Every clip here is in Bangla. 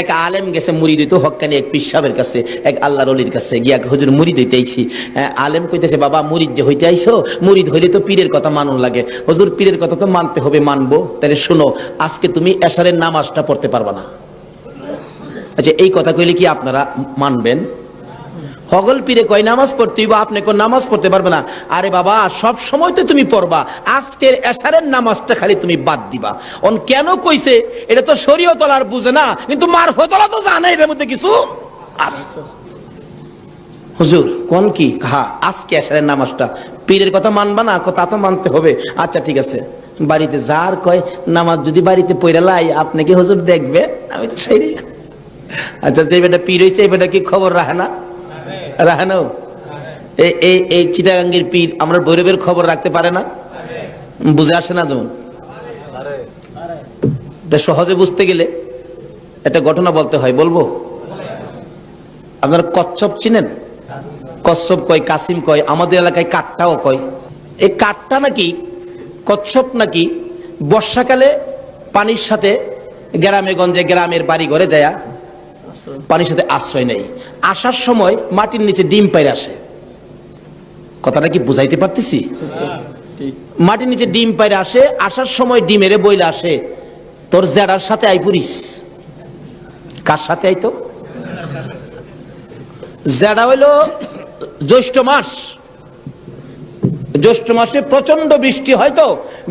এক আলেম গেছে মুড়ি দিত হকানি এক পিসাবের কাছে এক আল্লাহর অলির কাছে গিয়া হুজুর মুড়ি দিতে আইছি। হ্যাঁ, আলেম কইতেছে বাবা মুড়িদ যে হইতে আইছো মুড়িদ হইলে তো পীরের কথা মানুন লাগে। হুজুর পীরের কথা তো মানতে হবে মানবো। তাহলে শোনো আজকে তুমি এশারের নামাজটা পড়তে পারবা না। আচ্ছা এই কথা কইলে কি আপনারা মানবেন? হগল পীরে কয়, নামাজ পড়তে হইব, আপনি কোন নামাজ পড়তে পারবে না। আরে বাবা, সব সময় তো তুমি পড়বা। আজকের এশারের নামাজটা খালি তুমি বাদ দিবা। অন কেন কইছে? এটা তো শরীয়তল আর বুঝে না, কিন্তু মারফতলা তো জানে এর মধ্যে কিছু আছে। হুজুর, কোন কি? হা, আজকে এশারের নামাজটা। পীরের কথা মানবা না কথা তো মানতে হবে। আচ্ছা ঠিক আছে। বাড়িতে যার কয়, নামাজ যদি বাড়িতে পড়ে লাই, আপনি কি হুজুর দেখবে? আমি তো সেই আচ্ছা যে বেটা পীর হয়েছে এই বেটা কি খবর রাখে না? রাহানো এই এই পীর আমরা ভৈরবের খবর রাখতে পারে না? বুঝে আসে না যেমন? সহজে বুঝতে গেলে একটা ঘটনা বলতে হয়, বলব? আপনারা কচ্ছপ চিনেন? কচ্ছপ কয়, কাসিম কয়, আমাদের এলাকায় কাঠটাও কয়। এই কাঠটা নাকি, কচ্ছপ নাকি বর্ষাকালে পানির সাথে গ্রামে গঞ্জে গ্রামের বাড়ি ঘরে যায় পানির সাথে আশ্রয় নেই আসার সময় মাটির নিচে ডিম পাইরে আসে। কথাটা কি বুঝাইতে পারতেছি? মাটির নিচে ডিম পাইরে আসে, আসার সময় ডিমেরে বইলে আসে, তোর জেডার সাথে আই পুরিস। কার সাথে আইতো? জেডা হইল জ্যৈষ্ঠ মাস। জ্যৈষ্ঠ মাসে প্রচণ্ড বৃষ্টি হয় তো।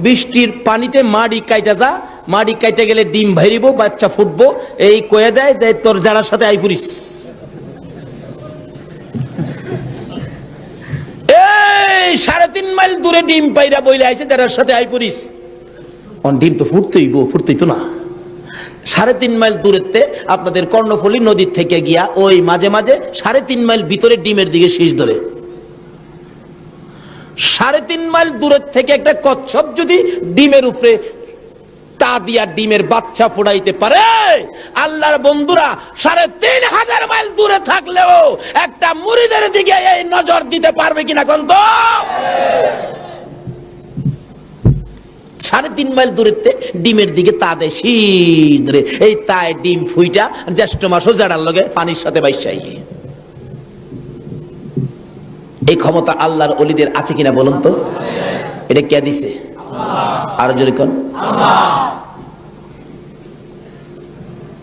বৃষ্টির পানিতে মাড়ি কাইটা যা, মাড়ি কাইটা গেলে ডিম ভাইরিব, বাচ্চা ফুটবো, এই কয়ে দেয় তোর যারার সাথে আই পুরিস। সাড়ে তিন মাইল দূরে ডিম পাইরা বইলে আইছে, যার সাথে আই পুরিস অন ডিম তো ফুটতেই গো ফুটতেই তো না। সাড়ে তিন মাইল দূরেতে আপনাদের কর্ণফলি নদীর থেকে গিয়া ওই মাঝে মাঝে সাড়ে তিন মাইল ভিতরে ডিমের দিকে শীষ ধরে। সাড়ে তিন মাইল দূরের থেকে একটা কচ্ছপ যদি ডিমের উপরে তা দিয়া ডিমের বাচ্চা ফোড়াইতে পারে? আল্লাহর বন্ধুরা, সাড়ে তিন হাজার মাইল দূরে থাকলেও একটা মুড়িদের দিকে এই নজর দিতে পারবে কিনা কোন তো সাড়ে তিন মাইল ডিমের দিকে তা দেয় শীত ধরে এই ডিম ফুইটা জ্যেষ্ঠ মাসও জাড়ার লগে পানির সাথে বাইসাই এই ক্ষমতা আল্লাহর অলিদের আছে কিনা বলুন তো? এটা কে দিছে? আরও জোরে কোন।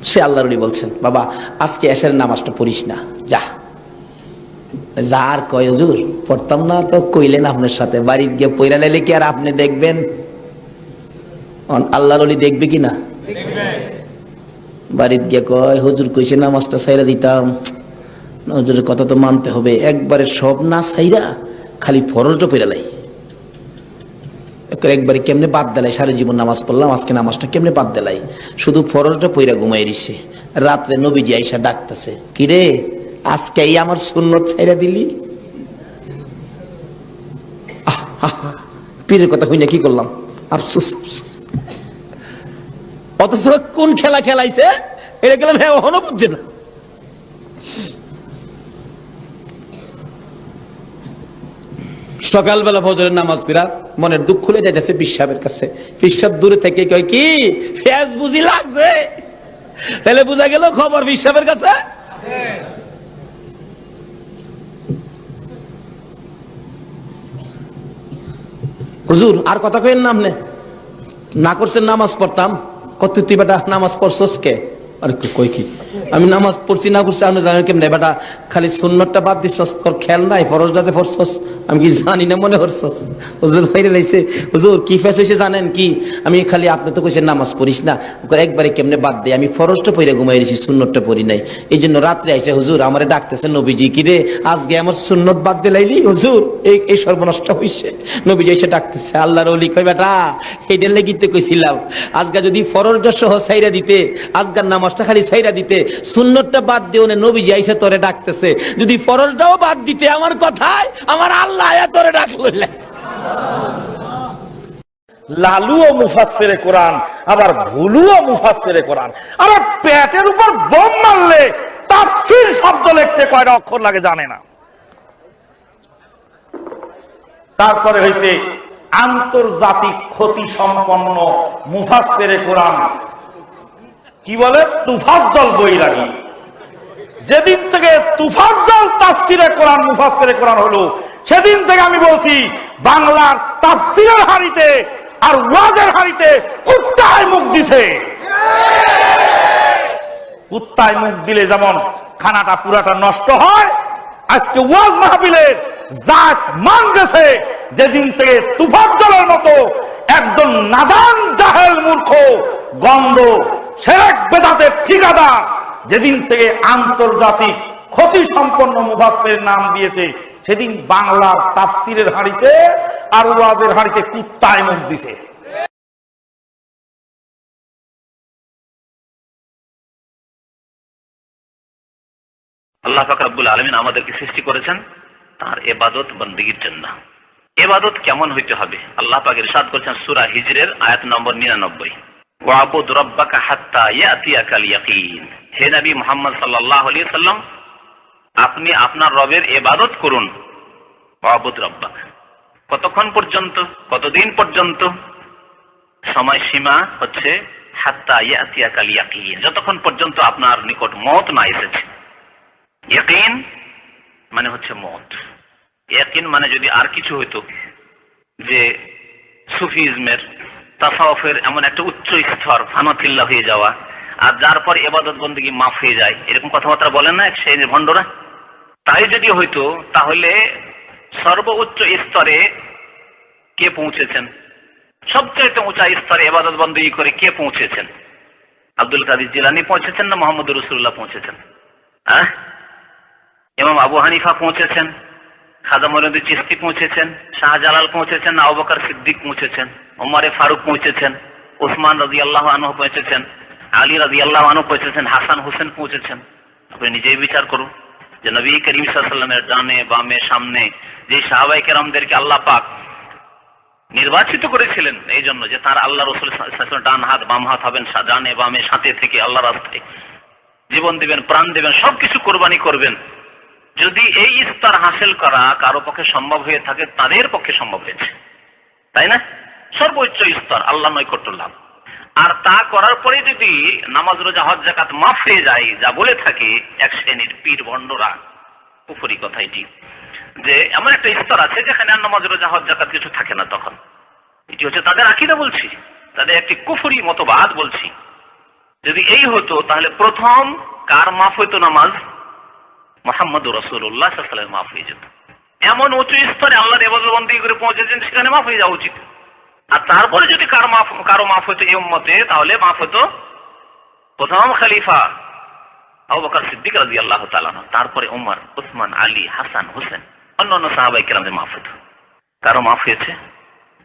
সে আল্লাহর অলি বলছেন বাবা আজকে এসের নামাজটা পড়িস না যা। যার কয় হুজুর পড়তাম না তো কইলেন আপনার সাথে বাড়ির গিয়ে পয়রা লাইলে কি আর আপনি দেখবেন? আল্লাহর অলি দেখবে কি না? বাড়ির গিয়ে কয় হুজুর কইছে নামাজটা সাইরা দিতাম। হুজুরের কথা তো মানতে হবে একবারে সব না সাইরা খালি ফরজটা পয়রা লাই একবার- কেমনে বাদ দেলাই? সারা জীবন নামাজ পড়লাম, আজকে নামাজটা কেমনে বাদ দেলাই? শুধু ফরজটা পইরা ঘুমাই রইছে। রাত্রে নবীজি আইসা ডাকতেছে কিরে আজকে এই আমার সুন্নত ছাইরা দিলি? পীরের কথা হই না কি করলাম? আফসোস। অথচ কোন খেলা খেলাইছে? এটা গেলাম হ্যাঁ বুঝছে না। সকালবেলা ফজরের নামাজ পিরা মনের দুঃখ খুলে যাইতেছে পিসাবের কাছে। পিসাব দূরে থেকে কয়, কি? ফেস বুঝি লাগছে? তাহলে বুঝা গেল খবর পিসাবের কাছে? হুজুর, আর কথা কইেন নাম নে না করছেন নামাজ পড়তাম। কত তুই বেটা নামাজ পড়ছস কে? আরে কই কি? আমি নামাজ পড়ছি, না করছি আপনি জানেন কেমনে। বেটা, খালি সুন্নতটা বাদ দিছস তোর খেয়াল নাই ফরজটা যে পড়ছস আমি কি জানি না মনে করছস হুজুর ফাইরে লাইছে হুজুর, কি ফেস হইছে জানেন কি? আমি খালি আপনি তো কইছেন নামাজ পড়িস না। একবারে কেমনে বাদ দেয় আমি ফরজটা পড়ে ঘুমাই রইছি সুন্নতটা পড়ি নাই। এই জন্য রাত্রে আইসা হুজুর আমারে ডাকতেছে, নবীজি, কি রে, আজকে আমার সুন্নত বাদ দিলাইলি? হুজুর, এই এই সর্বনষ্ট হইছে। নবীজি এসে ডাকতেছে, আল্লাহর ওলি কই বেটা? এইটার লেগিতে কইছিলাম, আজকে যদি ফরজটা সহ সাইরা দিতে, আজকার নামাজটা খালি সাইরা দিতে সুন্নতটা বাদ দিও না নবীজি আইসা তোরে ডাকতেছে। যদি ফরজটাও বাদ দিতে আমার কথায়, আমার আল্লাহ আয়া তোরে ডাকলো। লালু ও মুফাসসিরে কোরআন, আবার ভুলু ও মুফাসসিরে কোরআন। আবার পেটের উপর বোম মারলে তাফসীর শব্দ লিখতে কয়টা অক্ষর লাগে জানে না। তারপরে হয়েছে আন্তর্জাতিক ক্ষতি সম্পন্ন মুফাসসিরে কোরআন কি বলে? তুফাজ্জল বৈরাগী যেদিন থেকে তুফাজ্জল তাফসিরে কোরআন, মুফাসসিরে কোরআন হলো, সেদিন থেকে আমি বলছি, বাংলার তাফসিরের হাড়িতে আর ওয়াজের হাড়িতে কুত্তায় মুখ দিছে। কুত্তায় মুখ দিলে যেমন খানাটা পুরাটা নষ্ট হয়, আজকে ওয়াজ মাহফিলের জাত মান গেছে, যেদিন থেকে তুফাজ্জলের মতো একজন নাদান জাহেল মূর্খ গন্ধ বেদাতের ঠিকাদার যেদিন থেকে আন্তর্জাতিক ক্ষতি সম্পন্ন মুভাসের নাম দিয়েছে, সেদিন বাংলার তাফসিরের হাড়িতে আর ওয়াজের হাড়িতে কুত্তায় মুখ দিছে। আল্লাহ পাক রব্বুল আলমিন আমাদেরকে সৃষ্টি করেছেন তার এবাদত বন্দীগীর জন্য। এবাদত কেমন হইতে হবে? আল্লাহ পাক ইরশাদ করেছেন সূরা হিজরের আয়াত নম্বর নিরানব্বই। ওয়াবুদ রব্বাকা হাত্তা ইয়াতিয়াকাল ইয়াকিন হে নবী মুহাম্মদ সাল্লাল্লাহু সাল্লাম আপনি আপনার রবের এবাদত করুন। ওয়াবুদ রব্বাক কতক্ষণ পর্যন্ত? কতদিন পর্যন্ত? সময়সীমা হচ্ছে হাত্তা ইয়াতিয়াকাল ইয়াকিন। যতক্ষণ পর্যন্ত আপনার নিকট মত না এসেছে। ইয়াকিন মানে হচ্ছে মত। ইয়াকিন মানে যদি আর কিছু হইতো, যে সুফিজমের তাসাউফের এমন একটা উচ্চ স্তর ফানাতিল্লাহ হয়ে যাওয়া, আর যার পর এবাদত বন্দী মাফ হয়ে যায়। এরকম কথাবার্তা বলেন না সেই ভণ্ডরা? তাই যদি হইতো, তাহলে সর্বোচ্চ স্তরে কে পৌঁছেছেন? সবচাইতে উঁচা স্তরে এবাদত বন্দী করে কে পৌঁছেছেন? আব্দুল কাদির জিলানি পৌঁছেছেন না মোহাম্মদ রসুল্লাহ পৌঁছেছেন? হ্যাঁ? ইমাম আবু হানিফা পৌঁছেছেন, খাজা মরুদ্দি চিস্তি পৌঁছেছেন, শাহজালাল পৌঁছেছেন, আবু বকর সিদ্দিক পৌঁছেছেন। ওমরে ফারুক পৌঁছেছেন ওসমান রাজি আল্লাহ আনহু পৌঁছেছেন, আলী রাজি আল্লাহ আনহু পৌঁছেছেন, হাসান হোসেন পৌঁছেছেন। আপনি নিজেই বিচার করুন যে নবী করিম সাল্লামের ডানে, বামে, সামনে যে সাহাবাই কেরামদেরকে আল্লাহ পাক নির্বাচিত করেছিলেন, এই জন্য যে তার আল্লাহ রসুল ডান হাত, বাম হাত হবেন ডানে, বামে, সাথে থেকে আল্লাহ রাস্তায় জীবন দিবেন, প্রাণ দিবেন, সবকিছু কোরবানি করবেন। যদি এই ইস্তার হাসিল করা কারও পক্ষে সম্ভব হয়ে থাকে, তাদের পক্ষে সম্ভব হয়েছে। তাই না? সর্বোচ্চ স্তর আল্লাহ নৈকট্য লাভ আর তা করার পরে যদি নামাজ, রোজা, হজ জাকাত মাফ হয়ে যায়, যা বলে থাকে, এক শ্রেণির পীর ভণ্ডরা পুকুরি কথা এটি, যে এমন একটা স্তর আছে যেখানে আর নামাজ, রোজা, হজ জাকাত কিছু থাকে না তখন। এটি হচ্ছে তাদের আকিদা বলছি, তাদের একটি কুফুরি মতবাদ বলছি। যদি এই হতো, তাহলে প্রথম কার মাফ হইতো নামাজ? মোহাম্মদ রসুল্লাহ মাফ হয়ে যেত। এমন উঁচু স্তরে আল্লাহর এবাদবন্দি করে পৌঁছেছেন, সেখানে মাফ হয়ে যাওয়া উচিত। আর তারপরে যদি কার মাফ, কারও মাফ হইতো এই উম্মতে, তাহলে মাফ হতো প্রথম খলিফা আবু সিদ্দিক রাজি আল্লাহ তালানো তারপরে উমর, উসমান, আলী, হাসান, হোসেন অন্য অন্য সাহাবাই কেরামদের মাফ হতো কারও মাফ হয়েছে?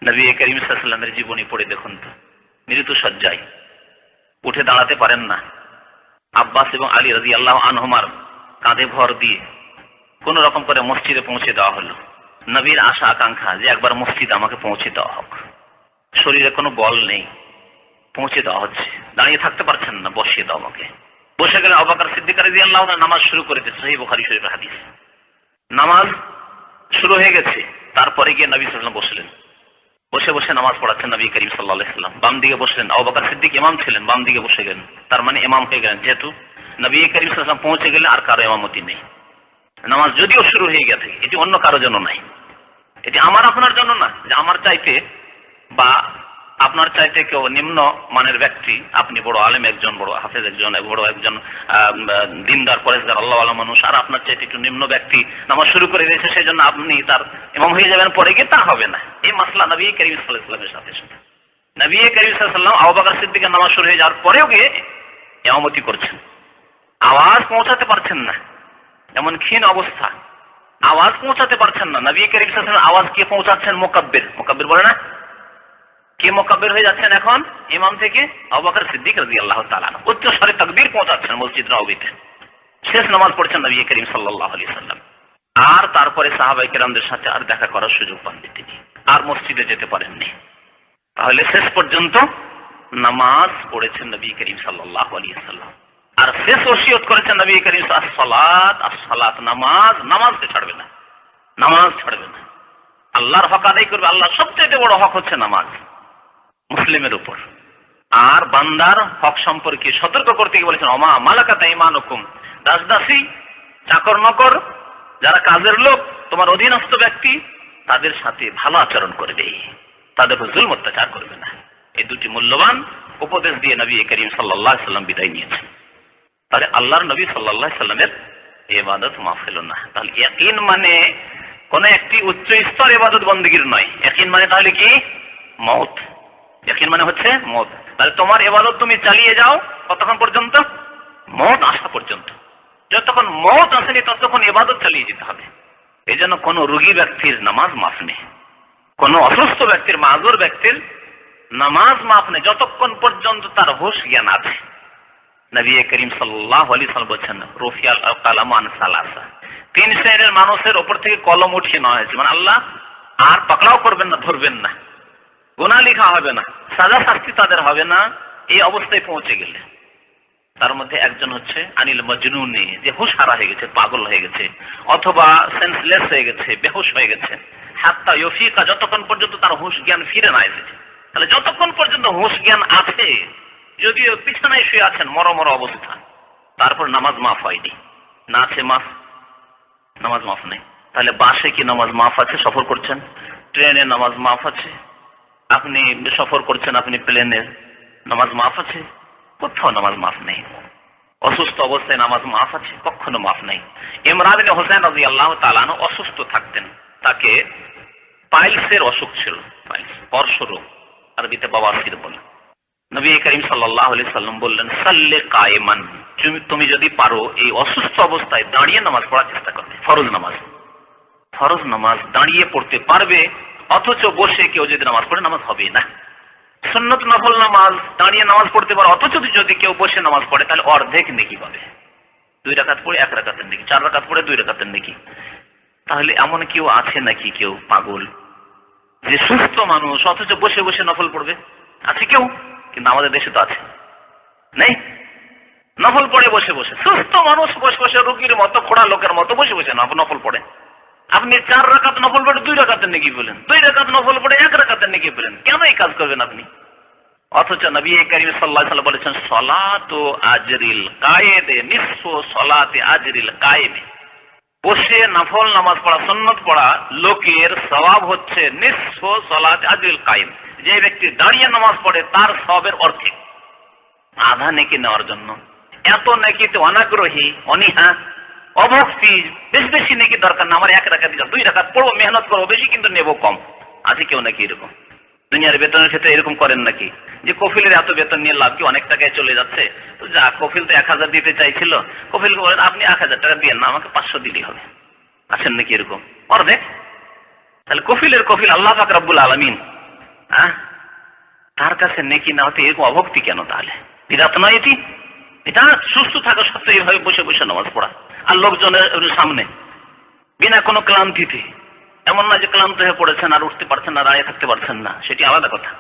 নবী করিম সাল্লামের জীবনী পড়ে দেখুন তো। মৃত্যু সজ্জায় উঠে দাঁড়াতে পারেন না। আব্বাস এবং আলী রাজি আল্লাহ আনহুমার কাঁধে ভর দিয়ে কোন রকম করে মসজিদে পৌঁছে দেওয়া হলো। নবীর আশা আকাঙ্ক্ষা যে একবার মসজিদ আমাকে পৌঁছে দেওয়া হোক। শরীরে কোনো বল নেই। পৌঁছে দেওয়া হচ্ছে। দাঁড়িয়ে থাকতে পারছেন না, বসিয়ে দাও আমাকে। বসে গেলে অবাকার সিদ্দিকার দিয়ে আল্লাহ নামাজ শুরু করেছে সহি বুখারি শরীফের হাদিস। নামাজ শুরু হয়ে গেছে, তারপরে গিয়ে নবী সাল্লাম বসলেন। বসে বসে নামাজ পড়াচ্ছেন নবী করিম সাল্লাহ বাম দিকে বসলেন আবাকার সিদ্দিক ইমাম ছিলেন, বাম দিকে বসে গেলেন। তার মানে ইমাম হয়ে গেলেন। যেহেতু নবী করিম সাল্লাম পৌঁছে গেলে আর কারও ইমামতি নেই। নামাজ যদিও শুরু হয়ে গেছে, এটি অন্য কারোর জন্য নাই। এটি আমার আপনার জন্য না, যে আমার চাইতে বা আপনার চাইতে কেউ নিম্ন মানের ব্যক্তি, আপনি বড় আলেম একজন, বড় হাফেজ একজন, বড় একজন দিনদার, পরেশদার আল্লাহ আল্লাহ মানুষ, আর আপনার চাইতে একটু নিম্ন ব্যক্তি নামাজ শুরু করে দিয়েছে সেই জন্য আপনি তার এবং হয়ে যাবেন পরে গিয়ে তা হবে না। এই মাসলা নবী করিম সাথে সাথে। নবী করিম সাল্লাম আবাকার সিদ্দিকের নামাজ শুরু হয়ে যাওয়ার পরেও গিয়ে এমতি করছেন। আওয়াজ পৌঁছাতে পারছেন না। এমন ক্ষীণ অবস্থা। আওয়াজ পৌঁছাতে পারছেন না। নবী করিম সাল্লামের আওয়াজ কে পৌঁছাচ্ছেন? মোকাব্বির মোকাব্বির বলে না? কে মোকাবের হয়ে যাচ্ছেন এখন? ইমাম থেকে আবাকার সিদ্দিক রাজি আল্লাহ তালান উচ্চ স্বরে তকবীর পৌঁছাচ্ছেন মসজিদ নবীতে। শেষ নামাজ পড়ছেন নবী করিম সাল্লাহ আলি সাল্লাম আর তারপরে সাহাবাই কেরামদের সাথে আর দেখা করার সুযোগ পাননি তিনি। আর মসজিদে যেতে পারেননি। তাহলে শেষ পর্যন্ত নামাজ পড়েছেন নবী করিম সাল্লাহ আলী সাল্লাম আর শেষ ওসিয়ত করেছেন নবী করিম সালাত আর সালাত নামাজ, নামাজকে ছাড়বে না। নামাজ ছাড়বে না। আল্লাহর হক আদায় করবে। আল্লাহ সবচেয়ে বড় হক হচ্ছে নামাজ। মুসলিমের উপর। আর বান্দার হক সম্পর্কে সতর্ক করতে গিয়ে বলেছেন, অমা মালাকা তাইমান হুকুম দাসদাসী চাকর নকর যারা কাজের লোক, তোমার অধীনস্থ ব্যক্তি, তাদের সাথে ভালো আচরণ করবে। তাদের জুল অত্যাচার করবে না। এই দুটি মূল্যবান উপদেশ দিয়ে নবী করিম সাল্লাহ সাল্লাম বিদায় নিয়েছেন। তাহলে আল্লাহর নবী সাল্লাহ সাল্লামের এবাদত মাফ হলো না। তাহলে ইয়াকিন মানে কোন একটি উচ্চ স্তর এবাদত বন্দীগীর নয়। ইয়াকিন মানে তাহলে কি? মত ইয়াকিন মানে হচ্ছে মত তাহলে তোমার এবাদত তুমি চালিয়ে যাও কতক্ষণ পর্যন্ত? মত আসা পর্যন্ত। যতক্ষণ মত আসেনি ততক্ষণ এবাদত চালিয়ে যেতে হবে। এই জন্য কোনো রুগী ব্যক্তির নামাজ মাফ নেই। কোনো অসুস্থ ব্যক্তির, মাজুর ব্যক্তির নামাজ মাফ নেই। যতক্ষণ পর্যন্ত তার হুশ জ্ঞান আছে। নবী করিম সাল্লাহ আলী সাল বলছেন, রফিয়াল কালাম সালাসা। তিন শ্রেণির মানুষের ওপর থেকে কলম উঠিয়ে নেওয়া হয়েছে। মানে আল্লাহ আর পাকড়াও করবেন না, ধরবেন না। গুণা লেখা হবে না, সাজা শাস্তি তাদের হবে না, এই অবস্থায় পৌঁছে গেলে। তার মধ্যে একজন হচ্ছে আনিল মজনুনি, যে হুশ হারা হয়ে গেছে, পাগল হয়ে গেছে, অথবা সেন্সলেস হয়ে গেছে, বেহুশ হয়ে গেছে। হাত্তা ইয়ফিকা যতক্ষণ পর্যন্ত তার হুশ জ্ঞান ফিরে না এসেছে। তাহলে যতক্ষণ পর্যন্ত হুশ জ্ঞান আছে, যদিও বিছানায় শুয়ে আছেন, মর মর অবস্থা, তারপর নামাজ মাফ হয়নি। না আছে মাফ, নামাজ মাফ নেই। তাহলে বাসে কি নামাজ মাফ আছে, সফর করছেন? ট্রেনে নামাজ মাফ আছে আপনি সফর করছেন, আপনি প্লেনে নামাজ মাফ আছে? কোথাও নামাজ মাফ নেই। অসুস্থ অবস্থায় নামাজ মাফ আছে? কখনো মাফ নেই। ইমরান হোসেন রাজি আল্লাহ তালানো অসুস্থ থাকতেন। তাকে পাইলসের অসুখ ছিল। পাইলস, অর্শরোগ। আরবিতে বাবাসির বলে। নবী করিম সাল্লাহ আলি সাল্লাম বললেন, সাল্লে কায়েমান। তুমি তুমি যদি পারো, এই অসুস্থ অবস্থায় দাঁড়িয়ে নামাজ পড়ার চেষ্টা করবে ফরজ নামাজ। ফরজ নামাজ দাঁড়িয়ে পড়তে পারবে অথচ বসে কেউ যদি নামাজ পড়ে, নামাজ হবে না। সুন্নত নফল নামাজ, দাঁড়িয়ে নামাজ পড়তে পারে, অথচ যদি কেউ বসে নামাজ পড়ে, তাহলে অর্ধেক নেকি পাবে। দুই রাকাত পড়ে এক রাকাতের নেকি, চার রাকাত পড়ে দুই রাকাতের নেকি। তাহলে এমন কেউ আছে নাকি কেউ পাগল? যে সুস্থ মানুষ, অথচ বসে বসে নফল পড়বে? আছে কেউ? কিন্তু আমাদের দেশে তো আছে। নেই? নফল পড়ে বসে বসে। সুস্থ মানুষ বসে বসে রুগীর মতো, খোড়া লোকের মতো বসে বসে নফ- নফল পড়ে। আপনি চার রাকাত নফল পড়ে দুই রাকাতের নাকি বলেন? দুই রাকাত নফল পড়ে এক রাকাতের নাকি বলেন? কেন এই কাজ করবেন আপনি? অথচ নবী করিম সাল্লাহ বলেছেন, সলাত আজরিল কায়েদে নিঃস্ব সলাতে আজরিল কায়েমে বসে নফল নামাজ পড়া, সন্নত পড়া, লোকের স্বভাব হচ্ছে নিঃস্ব সলাত আজরিল কায়েম যে ব্যক্তি দাঁড়িয়ে নামাজ পড়ে, তার সবের অর্থে আধা নেকি নেওয়ার জন্য। এত নেকিতে অনাগ্রহী, অনীহা। অভক্তি বেশি বেশি নেকি দরকার না, আমার এক রাখা দিলাম। দুই রাখা পড়ব, মেহনত করব, বেশি কিন্তু নেব কম। আছে কেউ নাকি এরকম। দুনিয়ার বেতনের ক্ষেত্রে এরকম করেন নাকি? যে কফিলের এত বেতন নিয়ে লাভ কি অনেক টাকায় চলে যাচ্ছে? তো যা, কফিল তো এক হাজার দিতে চাইছিল। কফিল বলেন, আপনি এক হাজার টাকা দিয়ে না, আমাকে পাঁচশো দিলেই হবে। আছেন নাকি এরকম? অর্ধেক। তাহলে কফিলের কফিল আল্লাহ পাক রব্বুল আলমিন। হ্যাঁ তার কাছে নেকি না হতে এরকম অভক্তি কেন তাহলে? বিরাট নয় এটি? এটা সুস্থ থাকা সত্ত্বেও এইভাবে বসে বসে নামাজ পড়া। আর লোকজনের সামনে। বিনা কোনো ক্লান্তিতে। এমন না যে ক্লান্ত হয়ে পড়েছেন আর উঠতে পারছেন না, দাঁড়িয়ে থাকতে পারছেন না, সেটি আলাদা কথা।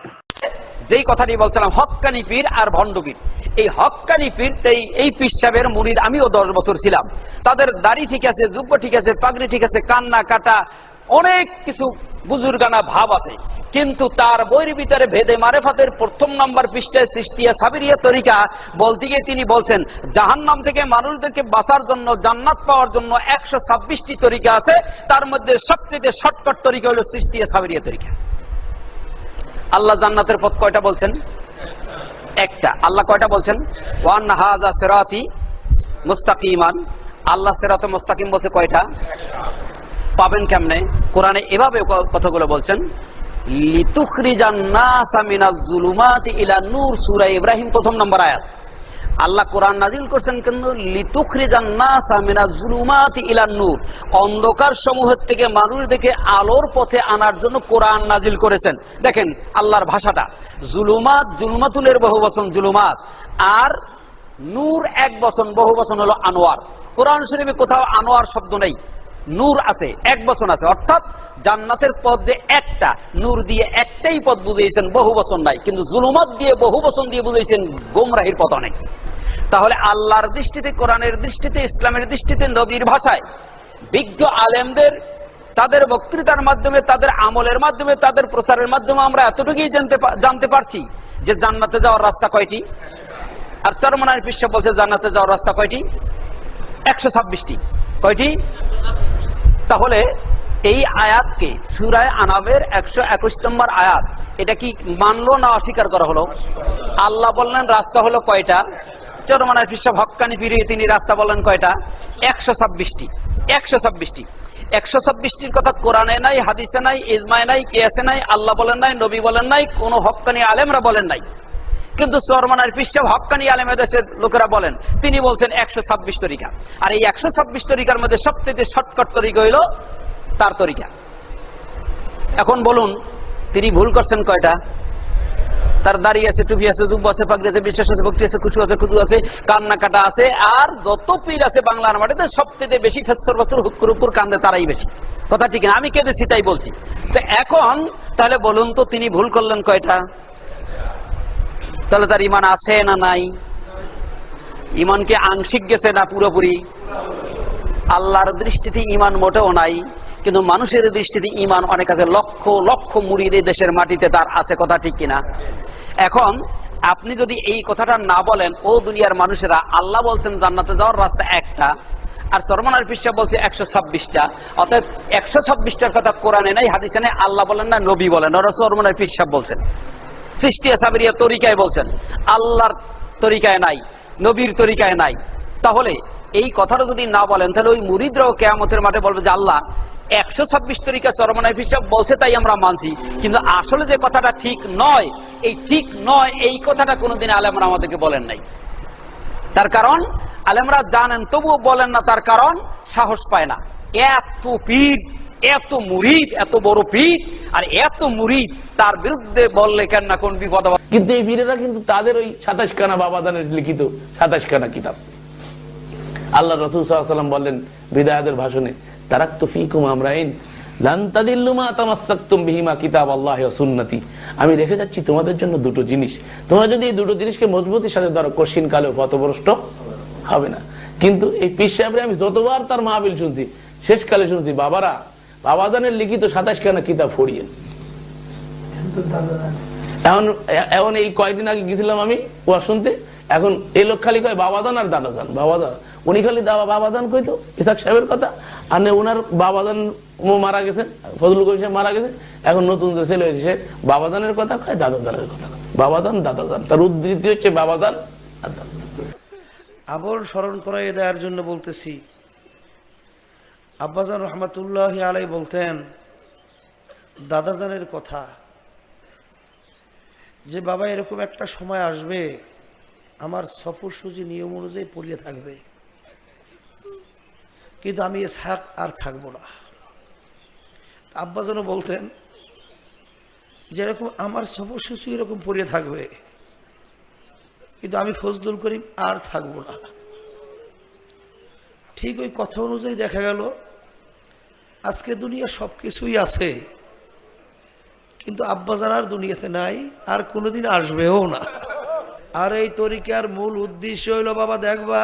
যেই কথাটি বলছিলাম হকানি পীর আর ভণ্ডবীর। এই হকানি পীর এই এই সাহেবের মুরিদ আমিও দশ বছর ছিলাম। তাদের দাড়ি ঠিক আছে যুব্য ঠিক আছে, পাগড়ি ঠিক আছে, কান্না কাটা অনেক কিছু বুজুর্গানা ভাব আছে। কিন্তু তার বইয়ের ভিতরে ভেদে মারেফাতের প্রথম নম্বর পৃষ্ঠায় সৃষ্টিয়া সাবিরিয়া তরিকা বলতে গিয়ে তিনি বলছেন, জাহান্নাম থেকে মানুষদেরকে বাঁচার জন্য, জান্নাত পাওয়ার জন্য একশো ছাব্বিশটি তরিকা আছে। তার মধ্যে সবচেয়ে শর্টকাট তরিকা হলো সৃষ্টিয়া সাবিরিয়া তরিকা। আল্লাহ জান্নাতের পথ কয়টা বলছেন? একটা। আল্লাহ কয়টা বলছেন? ওয়ান হাজা সেরাতি মুস্তাকিমান। আল্লাহ সেরাত মুস্তাকিম বলছে কয়টা? পাবেন কেমনে? কোরআনে এভাবে কথাগুলো বলছেন প্রথম নম্বর আল্লাহ কোরআন নাজিল কিন্তু অন্ধকার সমূহের থেকে মানুষদেরকে আলোর পথে আনার জন্য কোরআন নাজিল করেছেন। দেখেন আল্লাহর ভাষাটা, জুলুমাত জুলমাতুলের বহু বচন জুলুমাত আর নূর এক বচন, বহু বচন হলো আনোয়ার। কোরআন শরীফে কোথাও আনোয়ার শব্দ নেই। নূর আছে, এক বচন আছে। অর্থাৎ জান্নাতের পদ দিয়ে একটা, নূর দিয়ে একটাই পদ বুঝিয়েছেন বহু বচন নাই কিন্তু জুলুমাত দিয়ে বহু বচন দিয়ে বুঝিয়েছেন গোমরাহির পথ অনেক। তাহলে আল্লাহর দৃষ্টিতে, কোরআনের দৃষ্টিতে, ইসলামের দৃষ্টিতে, নবীর ভাষায় বিজ্ঞ আলেমদের, তাদের বক্তৃতার মাধ্যমে, তাদের আমলের মাধ্যমে, তাদের প্রচারের মাধ্যমে আমরা এতটুকুই জানতে জানতে পারছি যে জান্নাতে যাওয়ার রাস্তা কয়টি? আর চরমনার বিশ্ব বলছে, জান্নাতে যাওয়ার রাস্তা কয়টি? একশো ছাব্বিশটি। কয়টি? তাহলে এই আয়াতকে সুরায় আনাবের একশো একুশ নম্বর আয়াত, এটা কি মানলো না অস্বীকার করা হলো? আল্লাহ বললেন, রাস্তা হলো কয়টা? চরমানায় ফিসাব হক্কানি ফিরিয়ে তিনি রাস্তা বললেন কয়টা? একশো ছাব্বিশটি। একশো ছাব্বিশটি। একশো ছাব্বিশটির কথা কোরআনে নাই, হাদিসে নাই, ইজমায় নাই, কেয়াসে নাই, আল্লাহ বলেন নাই, নবী বলেন নাই, কোনো হক্কানি আলেমরা বলেন নাই। কিন্তু চরমানার পিসাব হক্কানি আলেমে দেশের লোকেরা বলেন, তিনি বলছেন একশো ছাব্বিশ তরিকা। আর এই একশো ছাব্বিশ তরিকার মধ্যে সবচেয়ে শর্টকাট তরিকা হইল তার তরিকা। এখন বলুন, তিনি ভুল করছেন কয়টা? তার দাড়ি আছে, টুপি আছে, জুব্বা আছে, পাগড়ি আছে, বিশ্বাস আছে, ভক্তি আছে খুশু আছে, খুদু আছে কান্না কাটা আছে, আর যত পীর আছে বাংলার মাটিতে সবচেয়ে বেশি ফেসর বছর হুকুর হুকুর কান্দে তারাই বেশি। কথা ঠিক না? আমি কেঁদেছি, তাই বলছি। তো এখন তাহলে বলুন তো তিনি ভুল করলেন কয়টা? তাহলে তার ইমান আছে না নাই? ইমানকে আংশিক গেছে না পুরোপুরি? আল্লাহর দৃষ্টিতে ইমান মোটেও নাই, কিন্তু মানুষের দৃষ্টিতে ইমান অনেক আছে। লক্ষ লক্ষ মুড়িদ এই দেশের মাটিতে তার আছে কথা ঠিক কিনা? এখন আপনি যদি এই কথাটা না বলেন, ও দুনিয়ার মানুষেরা, আল্লাহ বলছেন জান্নাতে যাওয়ার রাস্তা একটা, আর সরমানার পিসা বলছে একশো ছাব্বিশটা। অর্থাৎ একশো ছাব্বিশটার কথা কোরআনে নাই, হাদিসে আল্লাহ বলেন না, নবী বলেন, ওরা সরমানার পিসাব বলছেন। সৃষ্টিয়া সাবরিয়া তরিকায় বলছেন। আল্লাহর তরিকায় নাই, নবীর তরিকায় নাই। তাহলে এই কথাটা যদি না বলেন, তাহলে ওই মুরিদরাও কেয়ামতের মাঠে বলবে যে, আল্লাহ, একশো ছাব্বিশ তরিকা চরমনায় হিসাব বলছে, তাই আমরা মানছি। কিন্তু আসলে যে কথাটা ঠিক নয়, এই ঠিক নয়, এই কথাটা কোনোদিন আলেমরা আমাদেরকে বলেন নাই। তার কারণ, আলেমরা জানেন, তবুও বলেন না, তার কারণ সাহস পায় না। এত পীর এত মুরিদ, এত বড় পীর, আর এত মুরিদ, তার বিরুদ্ধে বললে কেন না কোন বিপদ কিন্তু এই বীরেরা কিন্তু তাদের ওই সাতাশ খানা বাবাদানের লিখিত সাতাশ খানা কিতাব। আল্লাহ রসুল সাল্লাম বললেন বিদায়াদের ভাষণে তারাক তো ফিকুম আমরাইন আমি রেখে যাচ্ছি তোমাদের জন্য দুটো জিনিস। তোমরা যদি এই দুটো জিনিসকে মজবুতির সাথে ধরো কশিন কালেও পথভ্রষ্ট হবে না। কিন্তু এই পিস আমি যতবার তার মাহবিল শুনছি, শেষকালে শুনছি, বাবারা বাবাদানের লিখিত সাতাশ খানা কিতাব ফড়িয়েন এখন এখন এই কয়েকদিন আগে গেছিলাম আমি ওয়া শুনতে এখন এই লোক খালি কয় বাবাদান আর দাদাদান বাবাদান উনি খালি দাবা বাবাদান কইতো, ইসাক সাহেবের কথা। আর ওনার বাবাদান মারা গেছে ফজলুল করিম সাহেব মারা গেছে এখন নতুন যে ছেলে হয়েছে সে বাবাদানের কথা কয় দাদাদানের কথা। বাবাদান দাদাদান তার উদ্ধৃতি হচ্ছে বাবাদান আর আবার স্মরণ করাই দেওয়ার জন্য বলতেছি আব্বাজান রহমতুল্লাহ আলাই বলতেন, দাদাজানের কথা, যে বাবা এরকম একটা সময় আসবে, আমার সফর সুজি নিয়ম অনুযায়ী পড়িয়ে থাকবে। কিন্তু আমি এ শাক আর থাকব না। আব্বাজানও বলতেন, যেরকম আমার সফর সূচি এরকম পড়িয়ে থাকবে, কিন্তু আমি ফজলুল করিম আর থাকব না। ঠিক ওই কথা অনুযায়ী দেখা গেল, আজকে দুনিয়া সব কিছুই আছে, কিন্তু আব্বাজান আর দুনিয়াতে নাই, আর কোনোদিন আসবেও না। আর এই তরিকার মূল উদ্দেশ্য হইল, বাবা দেখবা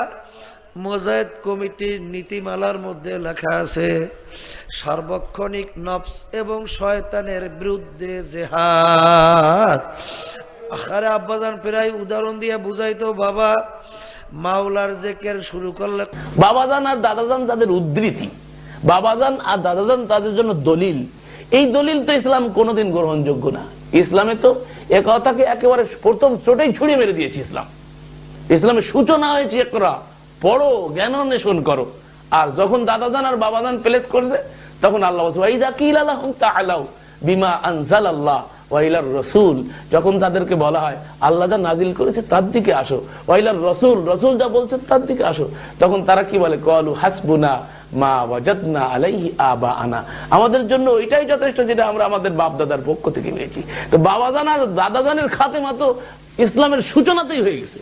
মোজায়েদ কমিটির নীতিমালার মধ্যে লেখা আছে, সার্বক্ষণিক নফস এবং শয়তানের বিরুদ্ধে জেহাদ। আখারে আব্বাজান প্রায় উদাহরণ দিয়ে বুঝাইতো, বাবা মাওলার জেকের শুরু করলে বাবাজান আর দাদাজান তাদের উদ্ধৃতি। বাবাজান আর দাদাজান তাদের জন্য দলিল। এই দলিল তো ইসলাম কোনোদিন গ্রহণযোগ্য না। ইসলামে তো এ কথাকে একেবারে প্রথম চোটেই ছুড়ে মেরে দিয়েছে ইসলাম। ইসলামের সূচনা হয়েছে, একরা। পড়ো, জ্ঞান অন্বেষণ করো। আর যখন দাদাদান আর বাবাদান প্লেস করছে, তখন আল্লাহ বলছে বিমা আনজাল আল্লাহ ওয়াইলার রসুল, যখন তাদেরকে বলা হয়, আল্লাহ যা নাজিল করেছে তার দিকে আসো। ওয়াইলার রসুল রসুল যা বলছে তার দিকে আসো। তখন তারা কি বলে? কলু হাসবুনা মা ওয়াজাদনা আলাইহি আবা আনা আমাদের জন্য ওইটাই যথেষ্ট যেটা আমরা আমাদের বাপ দাদার পক্ষ থেকে পেয়েছি। তো বাবাদান আর দাদাদানের খাতেমা তো ইসলামের সূচনাতেই হয়ে গেছে।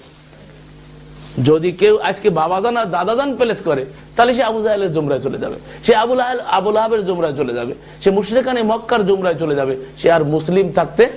যদি কেউ আজকে বাবাদান আর দাদা দান প্লেস করে, তাহলে সে আবু জাহেলের জুমরায় চলে যাবে। সে আবুল আবুল আহাবের জুমরায় চলে যাবে। সে মুশরিকানে মক্কার জুমরায় চলে যাবে। সে আর মুসলিম থাকতে